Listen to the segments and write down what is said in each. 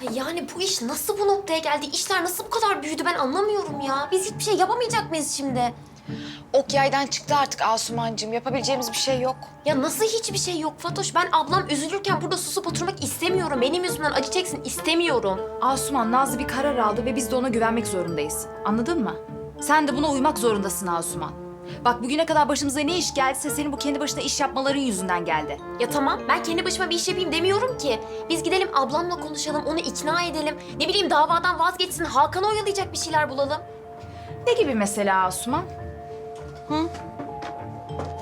Ay Yani bu iş nasıl bu noktaya geldi? İşler nasıl bu kadar büyüdü ben anlamıyorum ya. Biz hiçbir şey yapamayacak mıyız şimdi? Ok yaydan çıktı artık Asumancığım. Yapabileceğimiz bir şey yok. Ya nasıl hiçbir şey yok Fatoş? Ben ablam üzülürken burada susup oturmak istemiyorum. Benim yüzümden acı çeksin istemiyorum. Asuman Nazlı bir karar aldı ve biz de ona güvenmek zorundayız. Anladın mı? Sen de buna uymak zorundasın Asuman. Bak bugüne kadar başımıza ne iş geldiyse senin bu kendi başına iş yapmaların yüzünden geldi. Ya tamam ben kendi başıma bir iş yapayım demiyorum ki. Biz gidelim ablamla konuşalım, onu ikna edelim. Ne bileyim davadan vazgeçsin, Hakan'ı oyalayacak bir şeyler bulalım. Ne gibi mesela Asuman?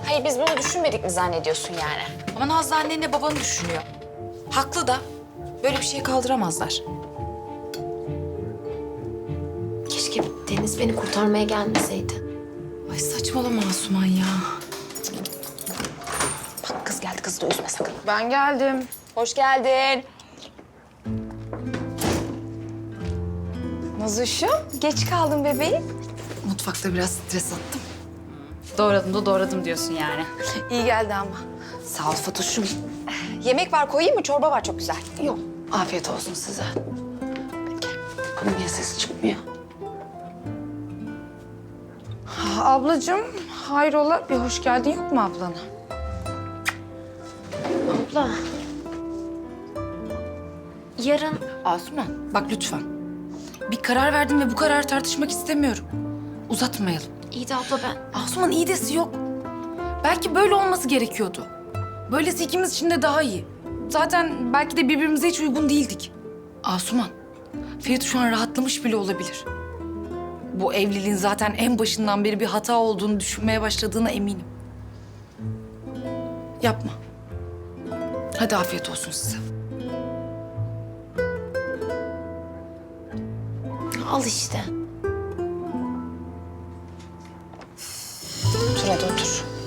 Hayır biz bunu düşünmedik mi zannediyorsun yani? Ama Nazlı annenle babanı düşünüyor. Haklı da. Böyle bir şey kaldıramazlar. Keşke Deniz beni kurtarmaya gelmeseydi. Ay saçmalama Asuman ya. Bak kız geldi kızı da üzme sakın. Ben geldim. Hoş geldin. Nazuşum geç kaldın bebeğim. Mutfakta biraz stres attım. Doğradım da doğradım diyorsun yani. İyi geldi ama. Sağ ol Fatoş'um. Yemek var koyayım mı? Çorba var çok güzel. Yok. Afiyet olsun size. Bunun niye sesi çıkmıyor? Ablacığım, hayrola bir hoş geldin yok mu ablana? Abla. Yarın Asuman bak lütfen. Bir karar verdim ve bu kararı tartışmak istemiyorum. Uzatmayalım. iyi de abla ben... Asuman iyidesi yok. Belki böyle olması gerekiyordu. Böylesi ikimiz için de daha iyi. Zaten belki de birbirimize hiç uygun değildik. Asuman, Ferit şu an rahatlamış bile olabilir. Bu evliliğin zaten en başından beri bir hata olduğunu düşünmeye başladığına eminim. Yapma. Hadi afiyet olsun size. Al işte. Otur hadi otur.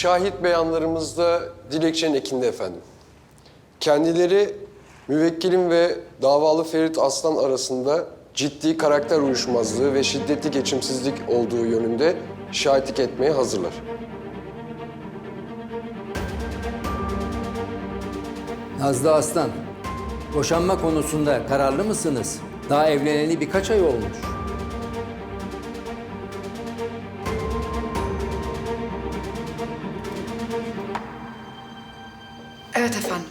Şahit beyanlarımızda dilekçenin ekinde efendim. Kendileri müvekkilim ve davalı Ferit Aslan arasında ciddi karakter uyuşmazlığı ve şiddetli geçimsizlik olduğu yönünde şahitlik etmeye hazırlar. Nazlı Aslan, boşanma konusunda kararlı mısınız? Daha evleneli birkaç ay olmuş. Evet efendim.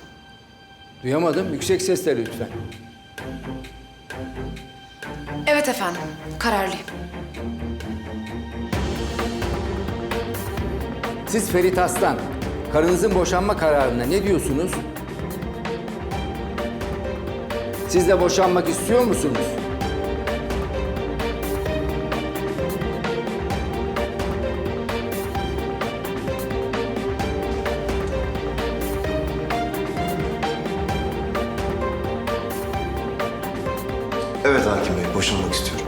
Duyamadım. Yüksek sesle lütfen. Evet efendim. Kararlıyım. Siz Ferit Aslan, karınızın boşanma kararına ne diyorsunuz? Siz de boşanmak istiyor musunuz? Evet hakim bey, boşanmak istiyorum.